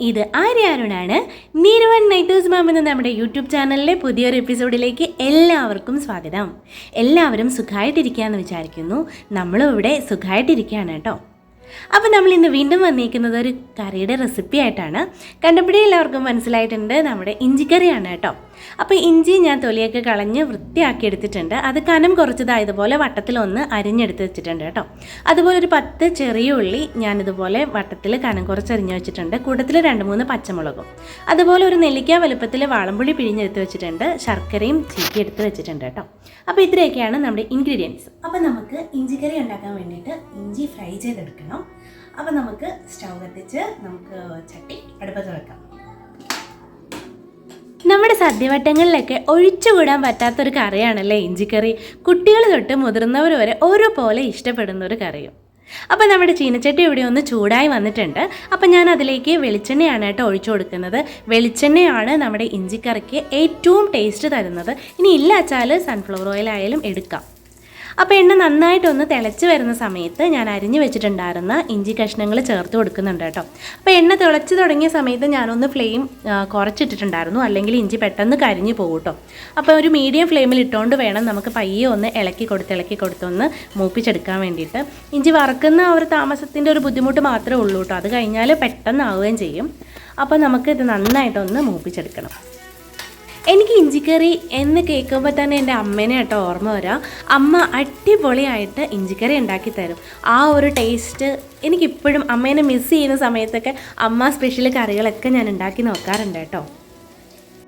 ഇത് ആര്യ അരുണാണ്. നീരുവൻ നൈറ്റേഴ്സ് മാം എന്ന നമ്മുടെ യൂട്യൂബ് ചാനലിലെ പുതിയൊരു എപ്പിസോഡിലേക്ക് എല്ലാവർക്കും സ്വാഗതം. എല്ലാവരും സുഖമായിട്ടിരിക്കുകയെന്ന് വിചാരിക്കുന്നു. നമ്മളും ഇവിടെ സുഖമായിട്ടിരിക്കുകയാണ് കേട്ടോ. അപ്പോൾ നമ്മൾ ഇന്ന് വീണ്ടും വന്നിരിക്കുന്നത് ഒരു കറിയുടെ റെസിപ്പി ആയിട്ടാണ്. കണ്ടപ്പോഴേ എല്ലാവർക്കും മനസ്സിലായിട്ടുണ്ട് നമ്മുടെ ഇഞ്ചിക്കറിയാണ് കേട്ടോ. അപ്പോൾ ഇഞ്ചി ഞാൻ തൊലിയൊക്കെ കളഞ്ഞ് വൃത്തിയാക്കി എടുത്തിട്ടുണ്ട്. അത് കനം കുറച്ചതായതുപോലെ വട്ടത്തിലൊന്ന് അരിഞ്ഞെടുത്ത് വെച്ചിട്ടുണ്ട് കേട്ടോ. അതുപോലെ ഒരു പത്ത് ചെറിയ ഉള്ളി ഞാനിതുപോലെ വട്ടത്തിൽ കനം കുറച്ച് അരിഞ്ഞ് വെച്ചിട്ടുണ്ട്. കൂട്ടത്തിൽ രണ്ട് മൂന്ന് പച്ചമുളകും. അതുപോലെ ഒരു നെല്ലിക്ക വലുപ്പത്തിൽ വാളംപുളി പിഴിഞ്ഞെടുത്ത് വെച്ചിട്ടുണ്ട്. ശർക്കരയും ചീക്കി എടുത്ത് വെച്ചിട്ടുണ്ട് കേട്ടോ. അപ്പോൾ ഇത്രയൊക്കെയാണ് നമ്മുടെ ഇൻഗ്രീഡിയൻസ് അപ്പോൾ നമുക്ക് ഇഞ്ചിക്കറി ഉണ്ടാക്കാൻ വേണ്ടിയിട്ട് ഫ്രൈ ചെയ്തെടുക്കണം. അപ്പോൾ നമുക്ക് സ്റ്റൗ കത്തിച്ച് നമുക്ക് ചട്ടി അടുപ്പത്ത് വെക്കാം. നമ്മുടെ സദ്യവട്ടങ്ങളിലൊക്കെ ഒഴിച്ചുകൂടാൻ പറ്റാത്തൊരു കറിയാണല്ലേ ഇഞ്ചിക്കറി. കുട്ടികൾ തൊട്ട് മുതിർന്നവർ വരെ ഓരോ പോലെ ഇഷ്ടപ്പെടുന്ന ഒരു കറിയും. അപ്പോൾ നമ്മുടെ ചീനച്ചട്ടി ഇവിടെ ഒന്ന് ചൂടായി വന്നിട്ടുണ്ട്. അപ്പോൾ ഞാൻ അതിലേക്ക് വെളിച്ചെണ്ണയാണ് കേട്ടോ ഒഴിച്ചു കൊടുക്കുന്നത്. വെളിച്ചെണ്ണയാണ് നമ്മുടെ ഇഞ്ചിക്കറിക്ക് ഏറ്റവും ടേസ്റ്റ് തരുന്നത്. ഇനി ഇല്ല വെച്ചാൽ സൺഫ്ലവർ ഓയിൽ ആയാലും എടുക്കാം. അപ്പോൾ എണ്ണ നന്നായിട്ടൊന്ന് തിളച്ച് വരുന്ന സമയത്ത് ഞാൻ അരിഞ്ഞു വെച്ചിട്ടുണ്ടായിരുന്ന ഇഞ്ചി കഷ്ണങ്ങൾ ചേർത്ത് കൊടുക്കുന്നുണ്ട് കേട്ടോ. അപ്പോൾ എണ്ണ തിളച്ച് തുടങ്ങിയ സമയത്ത് ഞാനൊന്ന് ഫ്ലെയിം കുറച്ചിട്ടിട്ടുണ്ടായിരുന്നു. അല്ലെങ്കിൽ ഇഞ്ചി പെട്ടെന്ന് കരിഞ്ഞു പോകും കേട്ടോ. അപ്പോൾ ഒരു മീഡിയം ഫ്ലെയിമിൽ ഇട്ടുകൊണ്ട് വേണം നമുക്ക് പയ്യെ ഒന്ന് ഇളക്കി കൊടുത്ത് ഇളക്കി കൊടുത്തൊന്ന് മൂപ്പിച്ചെടുക്കാൻ വേണ്ടിയിട്ട്. ഇഞ്ചി വറക്കുന്ന ഒരു താമസത്തിന്റെ ഒരു ബുദ്ധിമുട്ട് മാത്രമേ ഉള്ളൂ കേട്ടോ. അത് കഴിഞ്ഞാൽ പെട്ടെന്നാവുകയും ചെയ്യും. അപ്പോൾ നമുക്ക് ഇത് നന്നായിട്ടൊന്ന് മൂപ്പിച്ചെടുക്കണം. എനിക്ക് ഇഞ്ചിക്കറി എന്ന് കേൾക്കുമ്പോൾ തന്നെ എന്റെ അമ്മേനെ കേട്ടോ ഓർമ്മ വരാം. അമ്മ അടിപൊളിയായിട്ട് ഇഞ്ചിക്കറി ഉണ്ടാക്കി തരും. ആ ഒരു ടേസ്റ്റ് എനിക്കിപ്പോഴും അമ്മേനെ മിസ് ചെയ്യുന്ന സമയത്തൊക്കെ അമ്മ സ്പെഷ്യൽ കറികളൊക്കെ ഞാൻ ഉണ്ടാക്കി നോക്കാറുണ്ട് കേട്ടോ.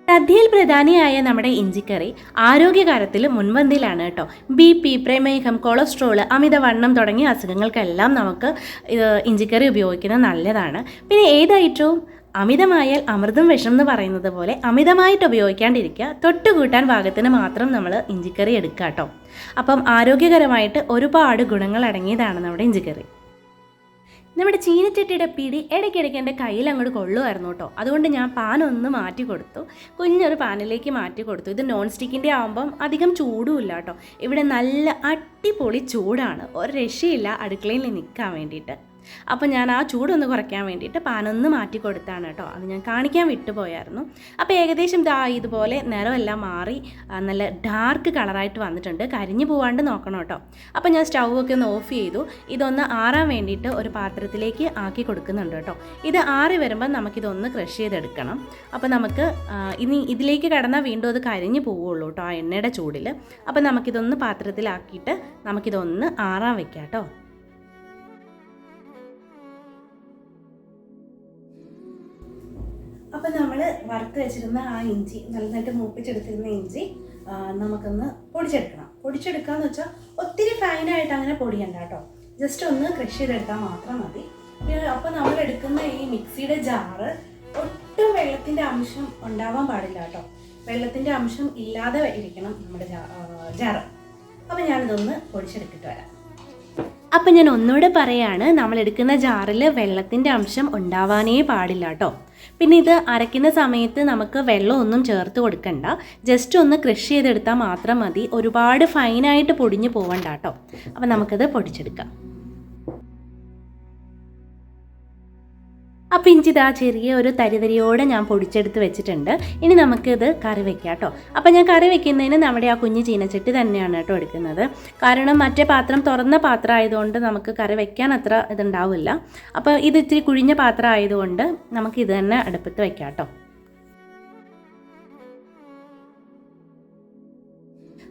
സദ്യയിൽ പ്രധാനിയായ നമ്മുടെ ഇഞ്ചിക്കറി ആരോഗ്യകാര്യത്തിൽ മുൻപന്തിയിലാണ് കേട്ടോ. ബി പി പ്രമേഹം കൊളസ്ട്രോൾ അമിതവണ്ണം തുടങ്ങിയ അസുഖങ്ങൾക്കെല്ലാം നമുക്ക് ഇഞ്ചിക്കറി ഉപയോഗിക്കുന്നത് നല്ലതാണ്. പിന്നെ ഏത് ഐറ്റവും അമിതമായാൽ അമൃതം വിഷം എന്ന് പറയുന്നത് പോലെ അമിതമായിട്ട് ഉപയോഗിക്കാണ്ടിരിക്കുക. തൊട്ടുകൂട്ടാൻ പാകത്തിന് മാത്രം നമ്മൾ ഇഞ്ചിക്കറി എടുക്കുക കേട്ടോ അപ്പം ആരോഗ്യകരമായിട്ട് ഒരുപാട് ഗുണങ്ങൾ അടങ്ങിയതാണ് നമ്മുടെ ഇഞ്ചിക്കറി. നമ്മുടെ ചീനച്ചട്ടിയുടെ പിടി ഇടയ്ക്കിടയ്ക്ക് എന്റെ കയ്യിൽ അങ്ങോട്ട് കൊള്ളുമായിരുന്നു കേട്ടോ അതുകൊണ്ട് ഞാൻ പാൻ ഒന്ന് മാറ്റി കൊടുത്തു. കുഞ്ഞൊരു പാനിലേക്ക് മാറ്റി കൊടുത്തു. ഇത് നോൺ സ്റ്റിക്കിന്റെ ആകുമ്പം അധികം ചൂടുമില്ല കേട്ടോ ഇവിടെ നല്ല അടിപൊളി ചൂടാണ്. ഒരു രക്ഷയില്ല അടുക്കളയിൽ നിൽക്കാൻ വേണ്ടിയിട്ട്. അപ്പോൾ ഞാൻ ആ ചൂടൊന്ന് കുറയ്ക്കാൻ വേണ്ടിയിട്ട് പാനൊന്ന് മാറ്റി കൊടുത്താണ് കേട്ടോ. അത് ഞാൻ കാണിക്കാൻ വിട്ടുപോയായിരുന്നു അപ്പോൾ ഏകദേശം ദാ ഇതുപോലെ നിറമെല്ലാം മാറി നല്ല ഡാർക്ക് കളറായിട്ട് വന്നിട്ടുണ്ട്. കരിഞ്ഞു പോവാണ്ട് നോക്കണം കേട്ടോ. അപ്പോൾ ഞാൻ സ്റ്റൗ ഒക്കെ ഒന്ന് ഓഫ് ചെയ്തു. ഇതൊന്ന് ആറാൻ വേണ്ടിയിട്ട് ഒരു പാത്രത്തിലേക്ക് ആക്കി കൊടുക്കുന്നുണ്ട് കേട്ടോ. ഇത് ആറി വരുമ്പോൾ നമുക്കിതൊന്ന് ക്രഷ് ചെയ്തെടുക്കണം. അപ്പോൾ നമുക്ക് ഇനി ഇതിലേക്ക് കടന്നാൽ വീണ്ടും അത് കരിഞ്ഞു പോവുള്ളൂ കേട്ടോ ആ എണ്ണയുടെ ചൂടിൽ. അപ്പോൾ നമുക്കിതൊന്ന് പാത്രത്തിലാക്കിയിട്ട് നമുക്കിതൊന്ന് ആറാൻ വെക്കാം കേട്ടോ. അപ്പം നമ്മൾ വറുത്ത് വെച്ചിരുന്ന ആ ഇഞ്ചി നന്നായിട്ട് മൂപ്പിച്ചെടുത്തിരുന്ന ഇഞ്ചി നമുക്കൊന്ന് പൊടിച്ചെടുക്കണം. പൊടിച്ചെടുക്കാന്ന് വെച്ചാൽ ഒത്തിരി ഫൈനായിട്ട് അങ്ങനെ പൊടിയണ്ട കേട്ടോ ജസ്റ്റ് ഒന്ന് ക്രഷ് ചെയ്തെടുത്താൽ മാത്രം മതി. അപ്പോൾ നമ്മൾ എടുക്കുന്ന ഈ മിക്സിയുടെ ജാറ് ഒട്ടും വെള്ളത്തിന്റെ അംശം ഉണ്ടാവാൻ പാടില്ല കേട്ടോ വെള്ളത്തിന്റെ അംശം ഇല്ലാതെ ഇരിക്കണം നമ്മുടെ ജാറ് അപ്പോൾ ഞാനിതൊന്ന് പൊടിച്ചെടുത്തിട്ട് വരാം. അപ്പം ഞാൻ ഒന്നുകൂടെ പറയാണ് നമ്മൾ എടുക്കുന്ന ജാറിൽ വെള്ളത്തിന്റെ അംശം ഉണ്ടാവാനേ പാടില്ല കേട്ടോ പിന്നെ ഇത് അരയ്ക്കുന്ന സമയത്ത് നമുക്ക് വെള്ളമൊന്നും ചേർത്ത് കൊടുക്കണ്ട. ജസ്റ്റ് ഒന്ന് ക്രഷ് ചെയ്തെടുത്താൽ മാത്രം മതി. ഒരുപാട് ഫൈനായിട്ട് പൊടിഞ്ഞു പോവണ്ട കേട്ടോ അപ്പം നമുക്കത് പൊടിച്ചെടുക്കാം. അപ്പം ഇഞ്ചി ഇതാ ചെറിയ ഒരു തരിതരിയോടെ ഞാൻ പൊടിച്ചെടുത്ത് വെച്ചിട്ടുണ്ട്. ഇനി നമുക്കിത് കറി വെക്കാം കേട്ടോ. അപ്പോൾ ഞാൻ കറി വെക്കുന്നതിന് നമ്മുടെ ആ കുഞ്ഞ് ചീനച്ചട്ടി തന്നെയാണ് കേട്ടോ എടുക്കുന്നത്. കാരണം മറ്റേ പാത്രം തുറന്ന പാത്രം ആയതുകൊണ്ട് നമുക്ക് കറി വെക്കാൻ അത്ര ഇതുണ്ടാവില്ല. അപ്പോൾ ഇത് ഇത്തിരി കുഴിഞ്ഞ പാത്രം ആയതുകൊണ്ട് നമുക്ക് ഇത് തന്നെ അടുപ്പത്ത് വെക്കാം കേട്ടോ.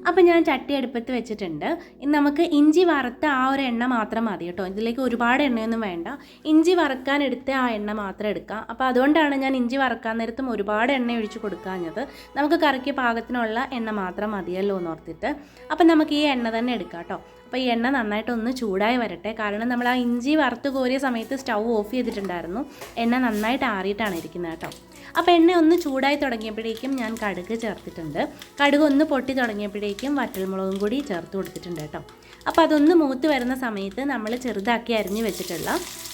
അപ്പം ഞാൻ ചട്ടി അടുപ്പത്ത് വെച്ചിട്ടുണ്ട്. നമുക്ക് ഇഞ്ചി വറുത്ത ആ ഒരു എണ്ണ മാത്രം മതി കേട്ടോ. ഇതിലേക്ക് ഒരുപാട് എണ്ണയൊന്നും വേണ്ട. ഇഞ്ചി വറുക്കാൻ എടുത്ത ആ എണ്ണ മാത്രം എടുക്കാം. അപ്പോൾ അതുകൊണ്ടാണ് ഞാൻ ഇഞ്ചി വറുക്കാൻ നേരത്തും ഒരുപാട് എണ്ണ ഒഴിച്ച് കൊടുക്കാഞ്ഞത്. നമുക്ക് കറിക്ക് പാകത്തിനുള്ള എണ്ണ മാത്രം മതിയല്ലോ എന്ന് ഓർത്തിട്ട്. അപ്പം നമുക്ക് ഈ എണ്ണ തന്നെ എടുക്കാം കേട്ടോ. അപ്പോൾ ഈ എണ്ണ നന്നായിട്ടൊന്ന് ചൂടായി വരട്ടെ. കാരണം നമ്മൾ ആ ഇഞ്ചി വറുത്ത് കോരിയ സമയത്ത് സ്റ്റൗ ഓഫ് ചെയ്തിട്ടുണ്ടായിരുന്നു. എണ്ണ നന്നായിട്ട് ആറിയിട്ടാണ് ഇരിക്കുന്നത് കേട്ടോ. അപ്പോൾ എണ്ണ ഒന്ന് ചൂടായി തുടങ്ങിയപ്പോഴേക്കും ഞാൻ കടുക് ചേർത്തിട്ടുണ്ട്. കടുക് ഒന്ന് പൊട്ടി തുടങ്ങിയപ്പോഴേക്കും വറ്റൽമുളകും കൂടി ചേർത്ത് കൊടുത്തിട്ടുണ്ട് കേട്ടോ. അപ്പോൾ അതൊന്ന് മൂത്ത് വരുന്ന സമയത്ത് നമ്മൾ ചെറുതാക്കി അരിഞ്ഞ് വെച്ചിട്ടുള്ള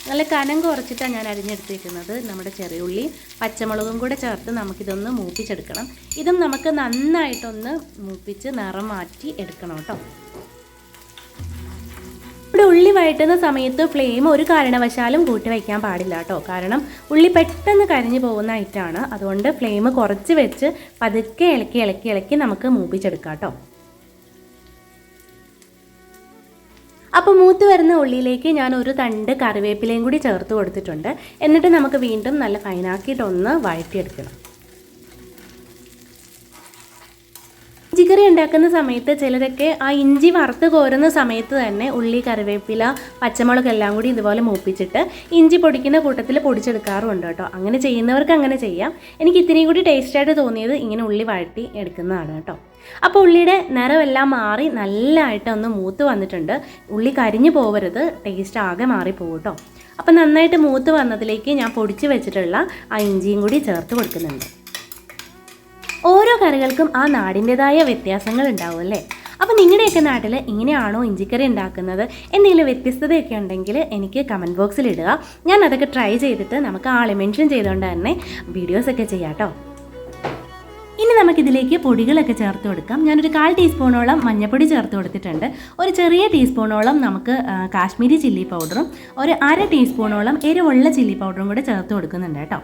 നല്ല കനം കുറച്ചിട്ടാണ് ഞാൻ അരിഞ്ഞെടുത്തിരിക്കുന്നത് നമ്മുടെ ചെറിയുള്ളി പച്ചമുളകും കൂടെ ചേർത്ത് നമുക്കിതൊന്ന് മൂപ്പിച്ചെടുക്കണം. ഇതും നമുക്ക് നന്നായിട്ടൊന്ന് മൂപ്പിച്ച് നിറം മാറ്റി എടുക്കണം കേട്ടോ. ഉള്ളി വഴറ്റുന്ന സമയത്ത് ഫ്ലെയിം ഒരു കാരണവശാലും കൂട്ടി വയ്ക്കാൻ പാടില്ല കേട്ടോ. കാരണം ഉള്ളി പെട്ടെന്ന് കരിഞ്ഞു പോകുന്ന ഐറ്റമാണ് അതുകൊണ്ട് ഫ്ലെയിം കുറച്ച് വെച്ച് പതുക്കെ ഇളക്കി ഇളക്കി ഇളക്കി നമുക്ക് മൂപ്പിച്ചെടുക്കാം കേട്ടോ. അപ്പോൾ മൂത്ത് വരുന്ന ഉള്ളിയിലേക്ക് ഞാൻ ഒരു തണ്ട് കറിവേപ്പിലയും കൂടി ചേർത്ത് കൊടുത്തിട്ടുണ്ട്. എന്നിട്ട് നമുക്ക് വീണ്ടും നല്ല ഫൈനാക്കിയിട്ടൊന്ന് വഴറ്റിയെടുക്കണം. ഇഞ്ചിക്കറി ഉണ്ടാക്കുന്ന സമയത്ത് ചിലരൊക്കെ ആ ഇഞ്ചി വറുത്ത് കോരുന്ന സമയത്ത് തന്നെ ഉള്ളി കറിവേപ്പില പച്ചമുളക് എല്ലാം കൂടി ഇതുപോലെ മൂപ്പിച്ചിട്ട് ഇഞ്ചി പൊടിക്കുന്ന കൂട്ടത്തിൽ പൊടിച്ചെടുക്കാറുണ്ട് കേട്ടോ. അങ്ങനെ ചെയ്യുന്നവർക്ക് അങ്ങനെ ചെയ്യാം. എനിക്ക് ഇത്തിരിയും കൂടി ടേസ്റ്റായിട്ട് തോന്നിയത് ഇങ്ങനെ ഉള്ളി വഴറ്റി എടുക്കുന്നതാണ് കേട്ടോ. അപ്പോൾ ഉള്ളിയുടെ നിറമെല്ലാം മാറി നല്ലതായിട്ട് ഒന്ന് മൂത്ത് വന്നിട്ടുണ്ട്. ഉള്ളി കരിഞ്ഞു പോകരുത് ടേസ്റ്റ് ആകെ മാറിപ്പോകും കേട്ടോ. അപ്പോൾ നന്നായിട്ട് മൂത്ത് വന്നതിലേക്ക് ഞാൻ പൊടിച്ച് വെച്ചിട്ടുള്ള ആ ഇഞ്ചിയും കൂടി ചേർത്ത് കൊടുക്കുന്നുണ്ട്. ഓരോ കറികൾക്കും ആ നാടിന്റെതായ വ്യത്യാസങ്ങൾ ഉണ്ടാവും അല്ലേ? അപ്പോൾ നിങ്ങളുടെയൊക്കെ നാട്ടിൽ ഇങ്ങനെയാണോ ഇഞ്ചിക്കറി ഉണ്ടാക്കുന്നത്? എന്തെങ്കിലും വ്യത്യസ്തതയൊക്കെ ഉണ്ടെങ്കിൽ എനിക്ക് കമന്റ് ബോക്സിൽ ഇടുക. ഞാൻ അതൊക്കെ ട്രൈ ചെയ്തിട്ട് നമുക്ക് ആളെ മെൻഷൻ ചെയ്തുകൊണ്ട് തന്നെ വീഡിയോസൊക്കെ ചെയ്യാം കേട്ടോ ഇനി നമുക്കിതിലേക്ക് പൊടികളൊക്കെ ചേർത്ത് കൊടുക്കാം. ഞാനൊരു കാൽ ടീസ്പൂണോളം മഞ്ഞൾപ്പൊടി ചേർത്ത് കൊടുത്തിട്ടുണ്ട്. ഒരു ചെറിയ ടീസ്പൂണോളം നമുക്ക് കാശ്മീരി ചില്ലി പൗഡറും ഒരു അര ടീസ്പൂണോളം എരിവുള്ള ചില്ലി പൗഡറും കൂടെ ചേർത്ത് കൊടുക്കുന്നുണ്ട് കേട്ടോ.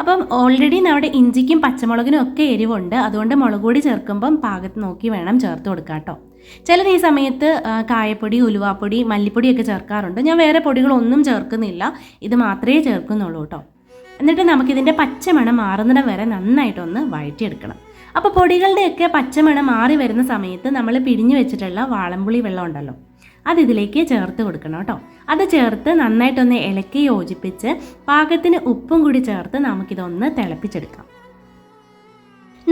അപ്പം ഓൾറെഡി നമ്മുടെ ഇഞ്ചിക്കും പച്ചമുളകിനും ഒക്കെ എരിവുണ്ട്. അതുകൊണ്ട് മുളക് പൊടി ചേർക്കുമ്പം പാകത്ത് നോക്കി വേണം ചേർത്ത് കൊടുക്കാം കേട്ടോ ചിലർ ഈ സമയത്ത് കായപ്പൊടി ഉലുവാപ്പൊടി മല്ലിപ്പൊടിയൊക്കെ ചേർക്കാറുണ്ട്. ഞാൻ വേറെ പൊടികളൊന്നും ചേർക്കുന്നില്ല. ഇത് മാത്രമേ ചേർക്കുന്നുള്ളൂ കേട്ടോ എന്നിട്ട് നമുക്കിതിന്റെ പച്ചമണം മാറുന്നിടം വരെ നന്നായിട്ടൊന്ന് വഴറ്റിയെടുക്കണം. അപ്പോൾ പൊടികളുടെയൊക്കെ പച്ചമണം മാറി വരുന്ന സമയത്ത് നമ്മൾ പിഴിഞ്ഞു വെച്ചിട്ടുള്ള വാളംപുളി വെള്ളം ഉണ്ടല്ലോ അത് ഇതിലേക്ക് ചേർത്ത് കൊടുക്കണം കേട്ടോ. അത് ചേർത്ത് നന്നായിട്ടൊന്ന് ഇളക്കി യോജിപ്പിച്ച് പാകത്തിന് ഉപ്പും കൂടി ചേർത്ത് നമുക്കിതൊന്ന് തിളപ്പിച്ചെടുക്കാം.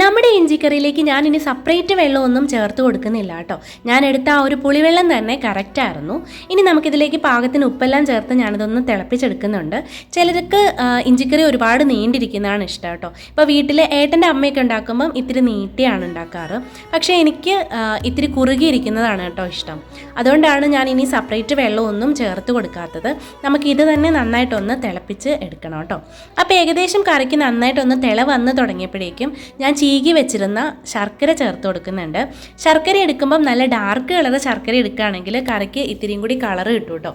നമ്മുടെ ഇഞ്ചിക്കറിയിലേക്ക് ഞാൻ ഇനി സെപ്പറേറ്റ് വെള്ളമൊന്നും ചേർത്ത് കൊടുക്കുന്നില്ല കേട്ടോ. ഞാൻ എടുത്ത ആ ഒരു പുളിവെള്ളം തന്നെ കറക്റ്റായിരുന്നു ഇനി നമുക്കിതിലേക്ക് പാകത്തിന് ഉപ്പെല്ലാം ചേർത്ത് ഞാനിതൊന്ന് തിളപ്പിച്ചെടുക്കുന്നുണ്ട്. ചിലർക്ക് ഇഞ്ചിക്കറി ഒരുപാട് നീണ്ടിരിക്കുന്നതാണ് ഇഷ്ടം കേട്ടോ. ഇപ്പോൾ വീട്ടിൽ ഏട്ടന്റെ അമ്മയൊക്കെ ഉണ്ടാക്കുമ്പം ഇത്തിരി നീട്ടിയാണ് ഉണ്ടാക്കാറ്. പക്ഷേ എനിക്ക് ഇത്തിരി കുറുകിയിരിക്കുന്നതാണ് കേട്ടോ ഇഷ്ടം. അതുകൊണ്ടാണ് ഞാൻ ഇനി സെപ്പറേറ്റ് വെള്ളമൊന്നും ചേർത്ത് കൊടുക്കാത്തത്. നമുക്ക് ഇത് തന്നെ നന്നായിട്ടൊന്ന് തിളപ്പിച്ച് എടുക്കണം കേട്ടോ. അപ്പോൾ ഏകദേശം കറിക്ക് നന്നായിട്ടൊന്ന് തിള വന്ന് തുടങ്ങിയപ്പോഴേക്കും ഞാൻ ചീകി വെച്ചിരുന്ന ശർക്കര ചേർത്ത് കൊടുക്കുന്നുണ്ട്. ശർക്കര എടുക്കുമ്പം നല്ല ഡാർക്ക് കളർ ശർക്കര എടുക്കുകയാണെങ്കിൽ കറിക്ക് ഇത്തിരിയും കൂടി കളർ കിട്ടും കേട്ടോ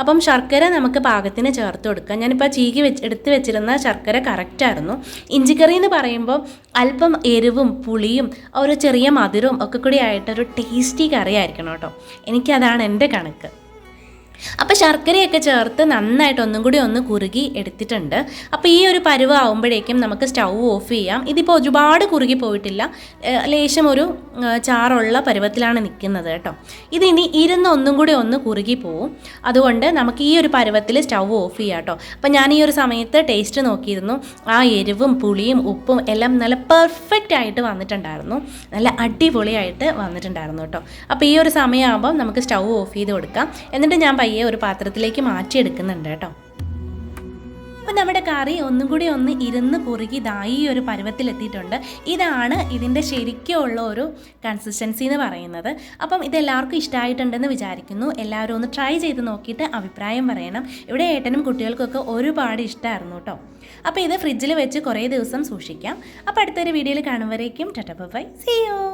അപ്പം ശർക്കര നമുക്ക് പാകത്തിന് ചേർത്ത് കൊടുക്കാം. ഞാനിപ്പോൾ ചീകി വെച്ച് എടുത്ത് വെച്ചിരുന്ന ശർക്കര കറക്റ്റായിരുന്നു ഇഞ്ചിക്കറി എന്ന് പറയുമ്പോൾ അല്പം എരിവും പുളിയും ഒരു ചെറിയ മധുരവും ഒക്കെ കൂടി ആയിട്ടൊരു ടേസ്റ്റി കറി ആയിരിക്കണം കേട്ടോ എനിക്കതാണ് എന്റെ കണക്ക്. അപ്പോൾ ശർക്കരയൊക്കെ ചേർത്ത് നന്നായിട്ട് ഒന്നും കൂടി ഒന്ന് കുറുകി എടുത്തിട്ടുണ്ട്. അപ്പോൾ ഈ ഒരു പരുവ് ആവുമ്പോഴേക്കും നമുക്ക് സ്റ്റൗ ഓഫ് ചെയ്യാം. ഇതിപ്പോൾ ഒരുപാട് കുറുകി പോയിട്ടില്ല. ലേശം ഒരു ചാറുള്ള പരുവത്തിലാണ് നിൽക്കുന്നത് കേട്ടോ. ഇതിനി ഇരുന്ന് ഒന്നും കൂടി ഒന്ന് കുറുകി പോവും. അതുകൊണ്ട് നമുക്ക് ഈ ഒരു പരുവത്തിൽ സ്റ്റൗ ഓഫ് ചെയ്യാം കേട്ടോ. അപ്പോൾ ഞാൻ ഈ ഒരു സമയത്ത് ടേസ്റ്റ് നോക്കിയിരുന്നു. ആ എരിവും പുളിയും ഉപ്പും എല്ലാം നല്ല പെർഫെക്റ്റ് ആയിട്ട് വന്നിട്ടുണ്ടായിരുന്നു. നല്ല അടിപൊളിയായിട്ട് വന്നിട്ടുണ്ടായിരുന്നു കേട്ടോ. അപ്പോൾ ഈ ഒരു സമയമാകുമ്പോൾ നമുക്ക് സ്റ്റൗ ഓഫ് ചെയ്ത് കൊടുക്കാം. എന്നിട്ട് ഞാൻ പയ്യെ ഒരു പാത്രത്തിലേക്ക് മാറ്റിയെടുക്കുന്നുണ്ട് കേട്ടോ. അപ്പോൾ നമ്മുടെ കറി ഒന്നും കൂടി ഒന്ന് ഇരുന്ന് കുറുകി ഇതായി ഒരു പരുവത്തിലെത്തിയിട്ടുണ്ട്. ഇതാണ് ഇതിന്റെ ശരിക്കുള്ള ഒരു കൺസിസ്റ്റൻസി എന്ന് പറയുന്നത്. അപ്പം ഇതെല്ലാവർക്കും ഇഷ്ടമായിട്ടുണ്ടെന്ന് വിചാരിക്കുന്നു. എല്ലാവരും ഒന്ന് ട്രൈ ചെയ്ത് നോക്കിയിട്ട് അഭിപ്രായം പറയണം. ഇവിടെ ഏട്ടനും കുട്ടികൾക്കൊക്കെ ഒരുപാട് ഇഷ്ടമായിരുന്നു കേട്ടോ. അപ്പോൾ ഇത് ഫ്രിഡ്ജിൽ വെച്ച് കുറേ ദിവസം സൂക്ഷിക്കാം. അപ്പോൾ അടുത്തൊരു വീഡിയോയിൽ കാണുമ്പോഴേക്കും ടട്ട ബൈ സിയോ